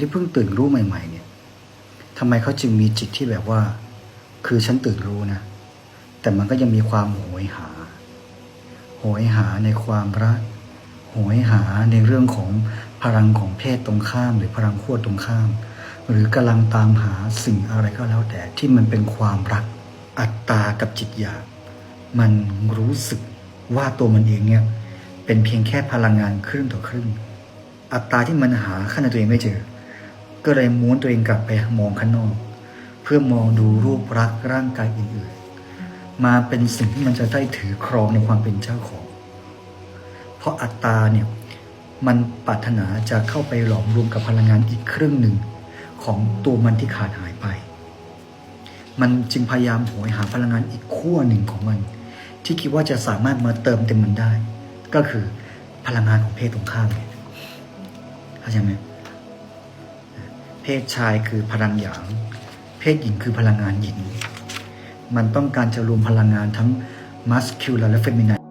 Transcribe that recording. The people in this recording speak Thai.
ที่เพิ่งตื่นรู้ใหม่ ๆ เนี่ยทำไมเขาจึงมีจิตที่แบบว่า คือฉันตื่นรู้นะ แต่มันก็ยังมีความโหยหา โหยหาในความรัก โหยหาในเรื่องของพลังของเพศตรงข้าม หรือพลังขั้วตรงข้าม หรือกำลังตามหาสิ่งอะไรก็แล้วแต่ที่มันเป็นความรัก อัตตากับจิตอยาก มันรู้สึกว่าตัวมันเองเนี่ยเป็นเพียงแค่พลังงานครึ่งต่อครึ่ง อัตราที่มันหาข้างในตัวเองไม่เจอ ก็เลยม้วนตัวเองกลับไปมองข้างนอก เพื่อมองดูรูปรักษ์ร่างกายอื่นๆ มาเป็นสิ่งที่มันจะได้ถือครองในความเป็นเจ้าของ เพราะอัตตาเนี่ยมันปรารถนาจะเข้าไปหลอมรวมกับพลังงานอีกครึ่งหนึ่งของตัวมันที่ขาดหายไป มันจึงพยายามโหยหาพลังงานอีกขั้วหนึ่งของมัน ที่คิดว่าจะสามารถมาเติมเต็มมันได้ ก็คือพลังงานของเพศตรงข้ามเข้าใจไหม เพศชายคือพลังหยาง เพศหญิงคือพลังงานหญิง มันต้องการจะรวมพลังงานทั้งมัสคิวและเฟมินา